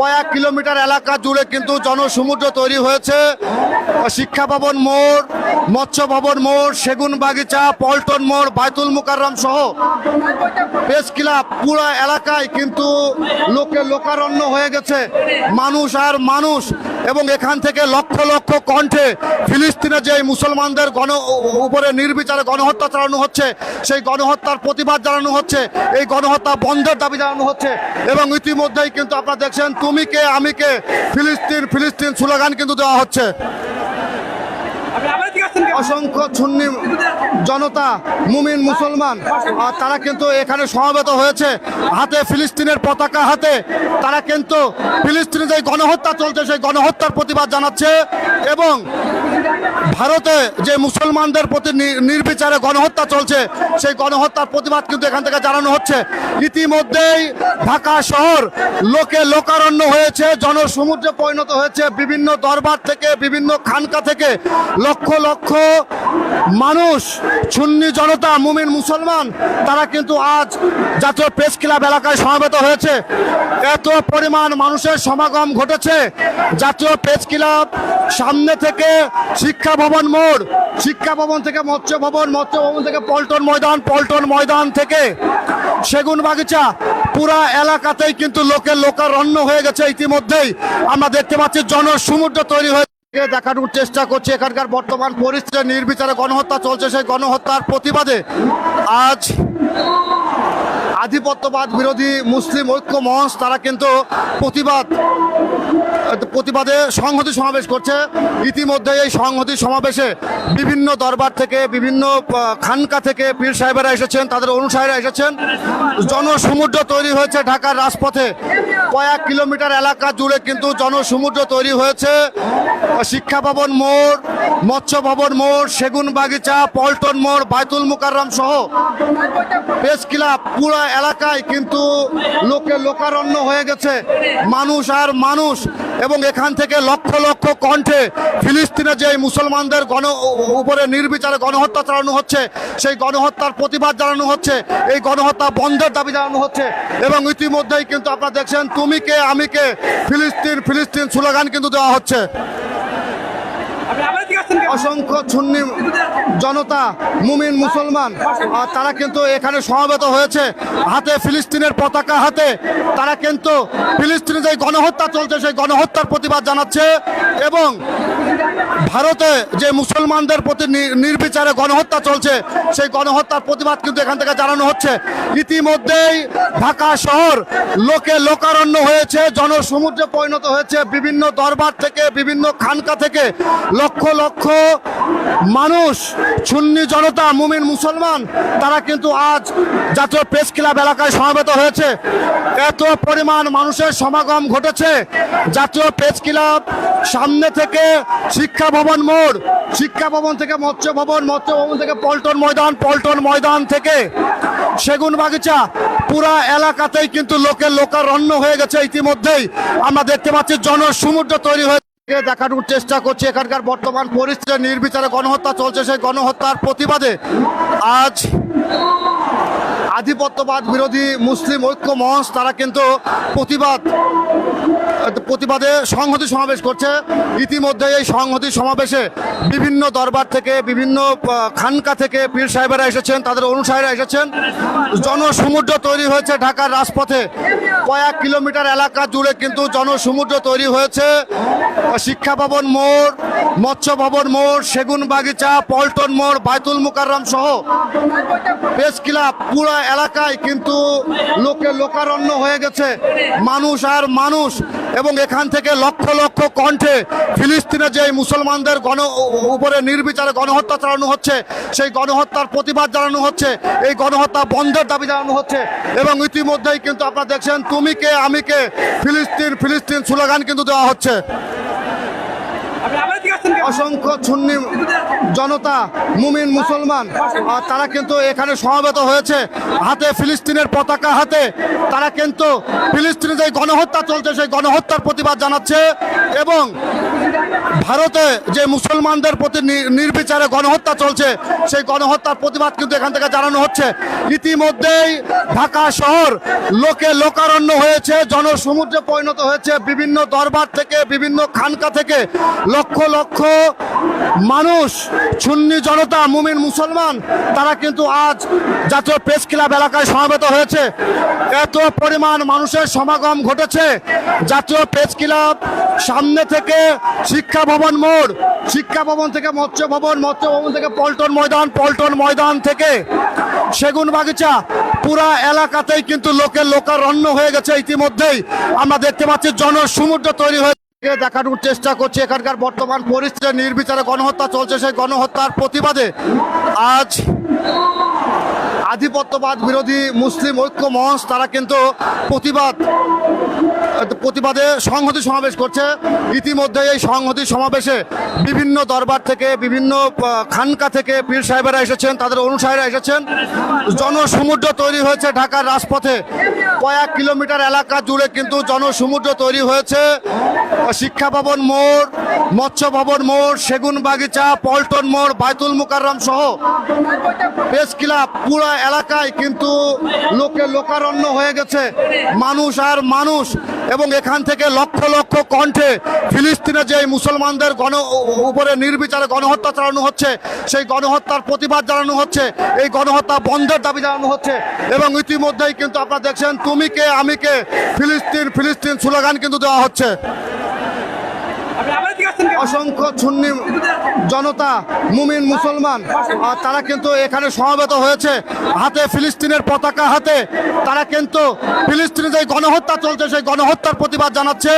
কয়েক কিলোমিটার এলাকা জুড়ে কিন্তু জনসমুদ্র তৈরি হয়েছে। শিক্ষা ভবন মোড়, মৎস্য ভবন মোড়, সেগুন বাগিচা, পল্টন মোড়, বাইতুল মুকাররম সহ প্রেস ক্লাব পুরো এলাকায় কিন্তু লোকে লোকারণ্য হয়ে গেছে। মানুষ আর মানুষ এবং এখান থেকে লক্ষ লক্ষ কণ্ঠে ফিলিস্তিনে যে মুসলমানদের গণ উপরে নির্বিচারে গণহত্যা চালানো হচ্ছে, সেই গণহত্যার প্রতিবাদ জানানো হচ্ছে, এই গণহত্যা বন্ধের দাবি জানানো হচ্ছে। এবং ইতিমধ্যেই কিন্তু আপনারা দেখছেন, তুমি কে, আমি কে, ফিলিস্তিন ফিলিস্তিন স্লোগান কিন্তু দেওয়া হচ্ছে। অসংখ্য সুন্নি জনতা, মুমিন মুসলমান, আর তারা কিন্তু এখানে সমাবেত হয়েছে। হাতে ফিলিস্তিনের পতাকা হাতে, তারা কিন্তু ফিলিস্তিনে যে গণহত্যা চলছে, সেই গণহত্যার প্রতিবাদ জানাচ্ছে এবং ভারতে যে মুসলমানদের প্রতি নির্বিচারে গণহত্যা চলছে, সেই গণহত্যার প্রতিবাদ কিন্তু এখান থেকে জানানো হচ্ছে। ইতিমধ্যেই ঢাকা শহর লোকে লোকারণ্য হয়েছে, জনসমুদ্রে পরিণত হয়েছে, বিভিন্ন দরবার থেকে, বিভিন্ন খানকা থেকে। লক্ষ লক্ষ মানুষ, সুন্নি জনতা, মুমিন মুসলমান, তারা কিন্তু আজ জাতীয় প্রেস ক্লাব এলাকায় সমাবেত হয়েছে। এত পরিমাণ মানুষের সমাগম ঘটেছে। জাতীয় প্রেস ক্লাব সামনে থেকে শিক্ষা ভবন মোড়। শিক্ষা ভবন থেকে মৎস্য ভবন মৎস্য ভবন থেকে পল্টন ময়দান পল্টন ময়দান থেকে সেগুন বাগিচা। পুরা এলাকাতেই কিন্তু লোকের লোকারণ্য হয়ে গেছে ইতিমধ্যেই। আমরা দেখতে পাচ্ছি জনসমুদ্র তৈরি হয়ে দেখানোর চেষ্টা করছে। এখানকার বর্তমান পরিস্থিতি, নির্বিচারে গণহত্যা চলছে। সেই গণহত্যার প্রতিবাদে আজ আধিপত্যবাদ বিরোধী মুসলিম ঐক্য মঞ্চ তারা কিন্তু প্রতিবাদ, প্রতিবাদে সংহতি সমাবেশ করছে। ইতিমধ্যে এই সংহতি সমাবেশে বিভিন্ন দরবার থেকে, বিভিন্ন খানকা থেকে পীর সাহেবেরা এসেছেন, তাদের অনুসারীরা এসেছেন। জনসমুদ্র তৈরি হয়েছে ঢাকার রাজপথে। কয়েক কিলোমিটার এলাকা জুড়ে কিন্তু জনসমুদ্র তৈরি হয়েছে। শিক্ষা ভবন মোড়, মৎস্য ভবন মোড়, সেগুন বাগিচা, পল্টন মোড়, বাইতুল মুকাররম সহ। প্রেস ক্লাব পুরো এলাকায় কিন্তু লোকে লোকারণ্য হয়ে গেছে। মানুষ আর মানুষ এবং এখান থেকে লক্ষ লক্ষ কণ্ঠে ফিলিস্তিনে যে মুসলমানদের গণ উপরে নির্বিচারে গণহত্যা চালানো হচ্ছে, সেই গণহত্যার প্রতিবাদ জানানো হচ্ছে, এই গণহত্যা বন্ধের দাবি জানানো হচ্ছে এবং ইতিমধ্যেই কিন্তু আপনারা দেখছেন, তুমি কে, আমি কে, ফিলিস্তিন ফিলিস্তিন স্লোগান কিন্তু দেওয়া হচ্ছে। অসংখ্য সুন্নি জনতা, মুমিন মুসলমান তারা কিন্তু এখানে সমাবেত হয়েছে। হাতে ফিলিস্তিনের পতাকা হাতে, তারা কিন্তু ফিলিস্তিনে যে গণহত্যা চলছে, সেই গণহত্যার প্রতিবাদ জানাচ্ছে এবং ভারতে যে মুসলমানদের প্রতি নির্বিচারে গণহত্যা চলছে, সেই গণহত্যার প্রতিবাদ কিন্তু এখান থেকে জানানো হচ্ছে। ইতিমধ্যেই ঢাকা শহর লোকে লোকারণ্য হয়েছে, জনসমুদ্রে পরিণত হয়েছে, বিভিন্ন দরবার থেকে, বিভিন্ন খানকা থেকে লক্ষ লক্ষ মানুষ, সুন্নি জনতা, মুমিন মুসলমান, তারা কিন্তু আজ জাতীয় প্রেস ক্লাব এলাকায় সমাবেত হয়েছে। এত পরিমাণ মানুষের সমাগম ঘটেছে। জাতীয় প্রেস ক্লাব সামনে থেকে শিক্ষা ভবন মোড়। শিক্ষা ভবন থেকে মৎস্য ভবন মৎস্য ভবন থেকে পল্টন ময়দান পল্টন ময়দান থেকে সেগুন বাগিচা। পুরা এলাকাতেই কিন্তু লোকের লোকারণ্য হয়ে গেছে ইতিমধ্যেই। আমরা দেখতে পাচ্ছি জনসমুদ্র তৈরি হয়ে দেখানোর চেষ্টা করছে এখানকার বর্তমান পরিস্থিতি, নির্বিচারে গণহত্যা চলছে সেই গণহত্যার প্রতিবাদে। আজ আধিপত্যবাদ বিরোধী মুসলিম ঐক্য মঞ্চ তারা কিন্তু প্রতিবাদ, প্রতিবাদে সংহতি সমাবেশ করছে। ইতিমধ্যে এই সংহতি সমাবেশে বিভিন্ন দরবার থেকে, বিভিন্ন খানকা থেকে পীর সাহেবেরা এসেছেন, তাদের অনুসারীরা এসেছেন। জনসমুদ্র তৈরি হয়েছে ঢাকার রাজপথে। কয়েক কিলোমিটার এলাকা জুড়ে কিন্তু জনসমুদ্র তৈরি হয়েছে। শিক্ষা ভবন মোড়, মৎস্য ভবন মোড় সেগুন বাগিচা পল্টন মোড়, বাইতুল মুকাররম সহ প্রেস ক্লাব পুরো এলাকায় কিন্তু লোকে লোকারণ্য হয়ে গেছে। মানুষ আর মানুষ এবং এখান থেকে লক্ষ লক্ষ কণ্ঠে ফিলিস্তিনে যে মুসলমানদের গণ উপরে নির্বিচারে গণহত্যা চালানো হচ্ছে, সেই গণহত্যার প্রতিবাদ জানানো হচ্ছে, এই গণহত্যা বন্ধের দাবি জানানো হচ্ছে এবং ইতিমধ্যেই কিন্তু আপনারা দেখছেন, তুমি কে, আমি কে, ফিলিস্তিন ফিলিস্তিন স্লোগান কিন্তু দেওয়া হচ্ছে। অসংখ্য সুন্নি জনতা, মুমিন মুসলমান, আর তারা কিন্তু এখানে সমাবেত হয়েছে। হাতে ফিলিস্তিনের পতাকা হাতে, তারা কিন্তু ফিলিস্তিনে যে গণহত্যা চলছে, সেই গণহত্যার প্রতিবাদ জানাচ্ছে এবং ভারতে যে মুসলমানদের প্রতি নির্বিচারে গণহত্যা চলছে, সেই গণহত্যার প্রতিবাদ কিন্তু এখান থেকে জানানো হচ্ছে। ইতিমধ্যেই ঢাকা শহর লোকে লোকারণ্য হয়েছে, জনসমুদ্রে পরিণত হয়েছে, বিভিন্ন দরবার থেকে, বিভিন্ন খানকা থেকে। লক্ষ লক্ষ মানুষ, সুন্নি জনতা, মুমিন মুসলমান, তারা কিন্তু আজ জাতীয় প্রেস ক্লাব এলাকায় সমাবেত হয়েছে। এত পরিমাণ মানুষের সমাগম ঘটেছে। জাতীয় প্রেস ক্লাব সামনে থেকে শিক্ষা ভবন মোড়। শিক্ষা ভবন থেকে মৎস্য ভবন মৎস্য ভবন থেকে পল্টন ময়দান পল্টন ময়দান থেকে সেগুন বাগিচা। পুরা এলাকাতেই কিন্তু লোকের লোকারণ্য হয়ে গেছে ইতিমধ্যেই। আমরা দেখতে পাচ্ছি জনসমুদ্র তৈরি হয়ে দেখানোর চেষ্টা করছি। এখানকার বর্তমান পরিস্থিতি, নির্বিচারে গণহত্যা চলছে। সেই গণহত্যার প্রতিবাদে আজ আধিপত্যবাদ, বিরোধী, মুসলিম ঐক্য মঞ্চ তারা কিন্তু প্রতিবাদ, প্রতিবাদে সংহতি সমাবেশ করছে। ইতিমধ্যে এই সংহতি সমাবেশে বিভিন্ন দরবার থেকে, বিভিন্ন খানকা থেকে পীর সাহেবেরা এসেছেন, তাদের অনুসারীরা এসেছেন। জনসমুদ্র তৈরি হয়েছে ঢাকার রাজপথে। কয়েক কিলোমিটার এলাকা জুড়ে কিন্তু জনসমুদ্র তৈরি হয়েছে। শিক্ষা ভবন মোড়, মৎস্য ভবন মোড়, সেগুন বাগিচা, পল্টন মোড়, বাইতুল মুকাররম সহ প্রেস ক্লাব পুরো এলাকায় কিন্তু লোকে লোকারণ্য হয়ে গেছে। মানুষ আর মানুষ এবং এখান থেকে লক্ষ লক্ষ কণ্ঠে ফিলিস্তিনে যে মুসলমানদের গণ উপরে নির্বিচারে গণহত্যা চালানো হচ্ছে, সেই গণহত্যার প্রতিবাদ জানানো হচ্ছে, এই গণহত্যা বন্ধের দাবি জানানো হচ্ছে এবং ইতিমধ্যেই কিন্তু আপনারা দেখছেন, তুমি কে, আমি কে, ফিলিস্তিন ফিলিস্তিন স্লোগান কিন্তু দেওয়া হচ্ছে। অসংখ্য ছুন্নি জনতা, মুমিন মুসলমান তারা কিন্তু এখানে সমবেত হয়েছে। হাতে ফিলিস্তিনের পতাকা হাতে, তারা কিন্তু ফিলিস্তিনে যে গণহত্যা চলছে, সেই গণহত্যার প্রতিবাদ জানাচ্ছে।